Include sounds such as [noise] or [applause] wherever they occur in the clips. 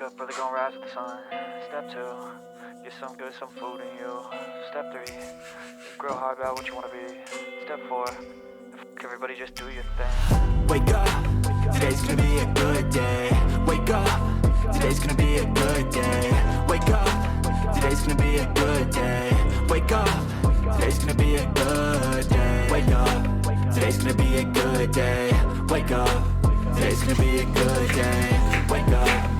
Wake up, early, gonna rise with the sun. Step two, get some good, some food in you. Step three, grow hard about what you wanna be. Step four, everybody just do your thing. Wake up, today's gonna be a good day. Wake up, today's gonna be a good day. Wake up, today's gonna be a good day. Wake up, today's gonna be a good day. Wake up, today's gonna be a good day. Wake up, today's gonna be a good day. Wake up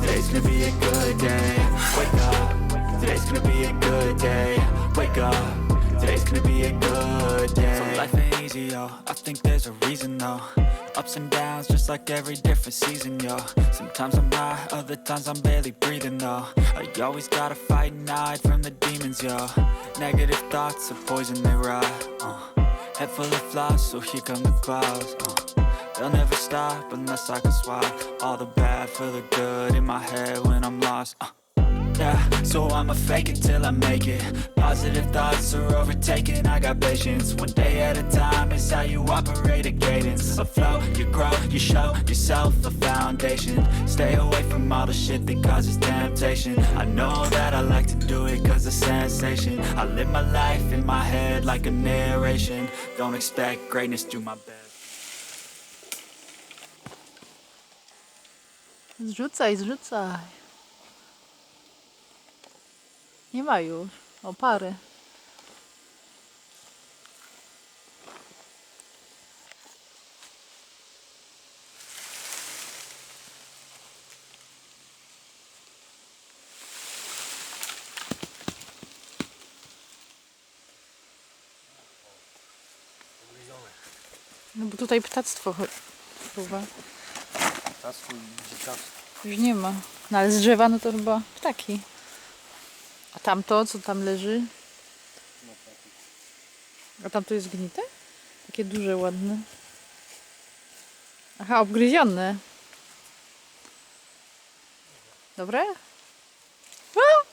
Today's gonna be a good day. Wake up. Today's gonna be a good day. Wake up. Today's gonna be a good day. So life ain't easy, yo. I think there's a reason, though. Ups and downs, just like every different season, yo. Sometimes I'm high, other times I'm barely breathing, though. I always gotta fight and hide from the demons, yo. Negative thoughts are poison, they rot. Uh. Head full of flies, so here come the clouds. Uh. They'll never stop unless I can swap all the bad for the good in my head when I'm lost. Uh, yeah, so I'ma fake it till I make it. Positive thoughts are overtaken. I got patience. One day at a time is how you operate a cadence. A flow, you grow, you show yourself a foundation. Stay away from all the shit that causes temptation. I know that I like to do it cause it's sensation. I live my life in my head like a narration. Don't expect greatness, do my best. Zrzucaj, zrzucaj. Nie ma już. O, parę. No bo tutaj ptactwo chyba. Ptactwo i. Już nie ma. No ale z drzewa no to chyba ptaki. A tamto, co tam leży? A tamto jest gnite? Takie duże, ładne. Aha, obgryzione. Dobre? A!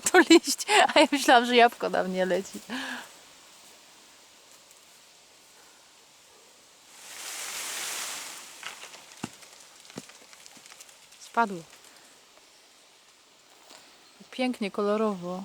[laughs] To liść. A ja myślałam, że jabłko na mnie leci. Spadło. Pięknie, kolorowo.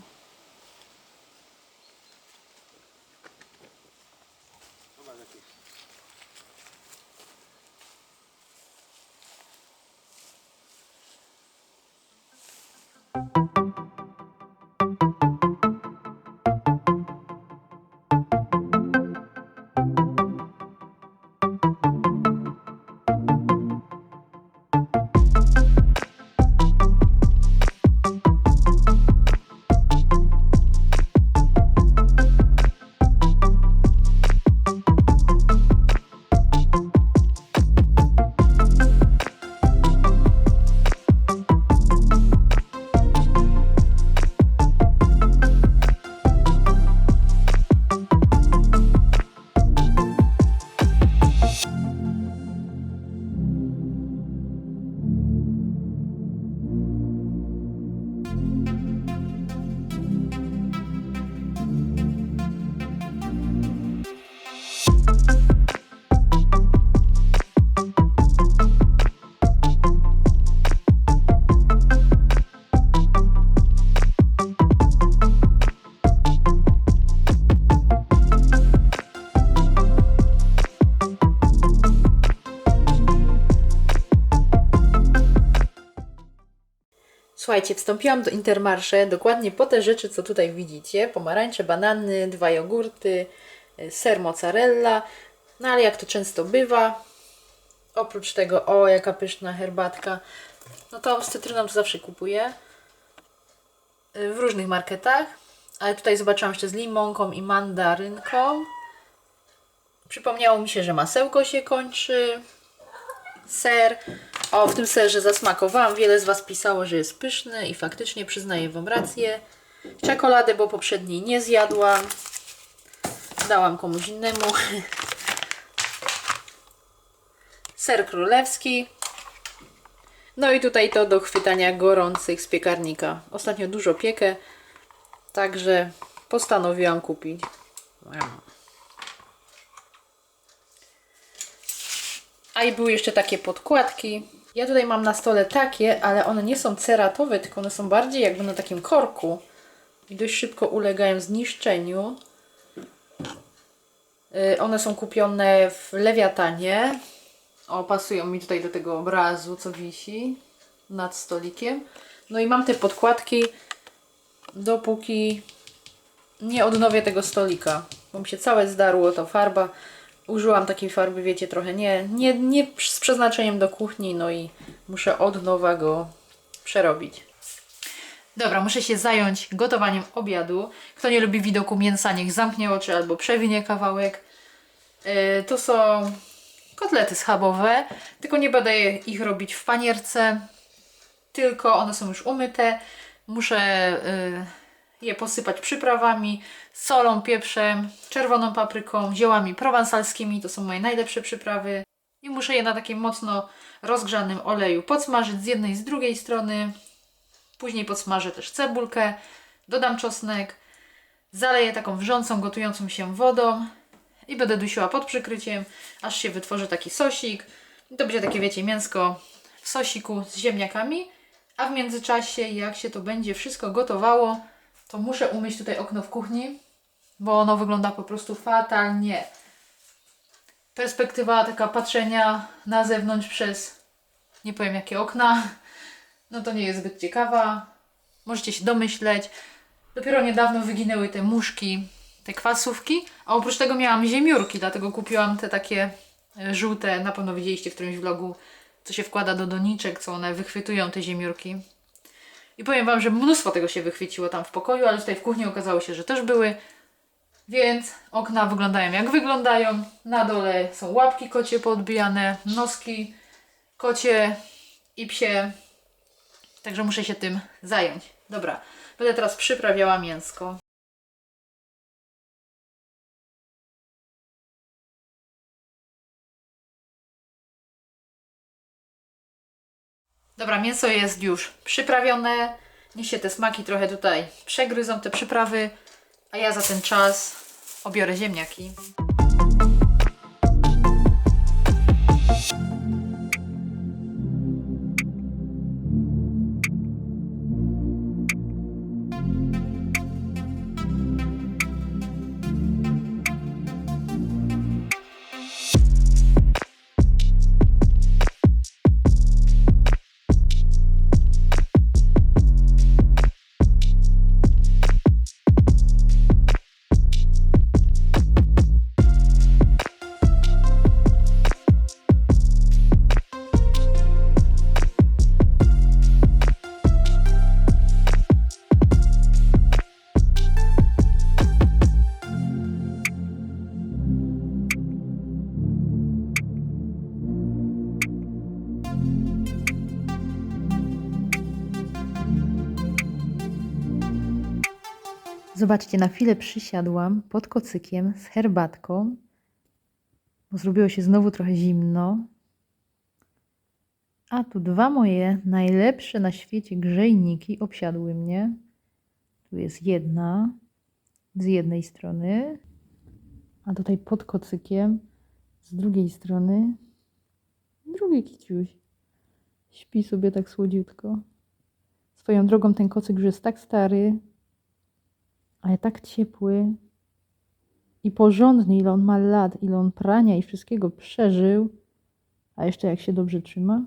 Słuchajcie, wstąpiłam do Intermarché dokładnie po te rzeczy, co tutaj widzicie. Pomarańcze, banany, dwa jogurty, y, ser mozzarella. No ale jak to często bywa, oprócz tego, o jaka pyszna herbatka, no to z cytryną to zawsze kupuję. Y, W różnych marketach. Ale tutaj zobaczyłam jeszcze z limonką i mandarynką. Przypomniało mi się, że masełko się kończy. Ser. O, w tym serze zasmakowałam. Wiele z Was pisało, że jest pyszny i faktycznie przyznaję Wam rację. Czekoladę, bo poprzedniej nie zjadłam. Dałam komuś innemu. [laughs] Ser królewski. No i tutaj to do chwytania gorących z piekarnika. Ostatnio dużo piekę, także postanowiłam kupić. A i były jeszcze takie podkładki. Ja tutaj mam na stole takie, ale one nie są ceratowe, tylko one są bardziej jakby na takim korku. I dość szybko ulegają zniszczeniu. Y, One są kupione w Lewiatanie. O, pasują mi tutaj do tego obrazu, co wisi nad stolikiem. No i mam te podkładki, dopóki nie odnowię tego stolika. Bo mi się całe zdarło, to farba. Użyłam takiej farby, wiecie, trochę nie, nie, nie z przeznaczeniem do kuchni, no i muszę od nowa go przerobić. Dobra, muszę się zająć gotowaniem obiadu. Kto nie lubi widoku mięsa, niech zamknie oczy albo przewinie kawałek. Yy, to są kotlety schabowe, tylko nie będę ich robić w panierce, tylko one są już umyte. Muszę y, je posypać przyprawami, solą, pieprzem, czerwoną papryką, ziołami prowansalskimi, to są moje najlepsze przyprawy. I muszę je na takim mocno rozgrzanym oleju podsmażyć z jednej i z drugiej strony. Później podsmażę też cebulkę, dodam czosnek, zaleję taką wrzącą, gotującą się wodą i będę dusiła pod przykryciem, aż się wytworzy taki sosik. To będzie takie, wiecie, mięsko w sosiku z ziemniakami. A w międzyczasie, jak się to będzie wszystko gotowało, to muszę umyć tutaj okno w kuchni, bo ono wygląda po prostu fatalnie. Perspektywa taka patrzenia na zewnątrz przez nie powiem jakie okna, no to nie jest zbyt ciekawa. Możecie się domyśleć. Dopiero niedawno wyginęły te muszki, te kwasówki, a oprócz tego miałam ziemiórki, dlatego kupiłam te takie e, żółte, na pewno widzieliście w którymś vlogu, co się wkłada do doniczek, co one wychwytują te ziemiórki. I powiem Wam, że mnóstwo tego się wychwyciło tam w pokoju, ale tutaj w kuchni okazało się, że też były. Więc okna wyglądają jak wyglądają. Na dole są łapki kocie poodbijane, noski kocie i psie. Także muszę się tym zająć. Dobra, będę teraz przyprawiała mięsko. Dobra, mięso jest już przyprawione. Niech się te smaki trochę tutaj przegryzą, te przyprawy. A ja za ten czas obiorę ziemniaki. Zobaczcie, na chwilę przysiadłam pod kocykiem z herbatką, bo zrobiło się znowu trochę zimno. A tu dwa moje najlepsze na świecie grzejniki obsiadły mnie. Tu jest jedna z jednej strony, a tutaj pod kocykiem z drugiej strony drugi kiciuś. Śpi sobie tak słodziutko. Swoją drogą ten kocyk już jest tak stary, ale tak ciepły i porządny, ile on ma lat, ile on prania i wszystkiego przeżył, a jeszcze jak się dobrze trzyma.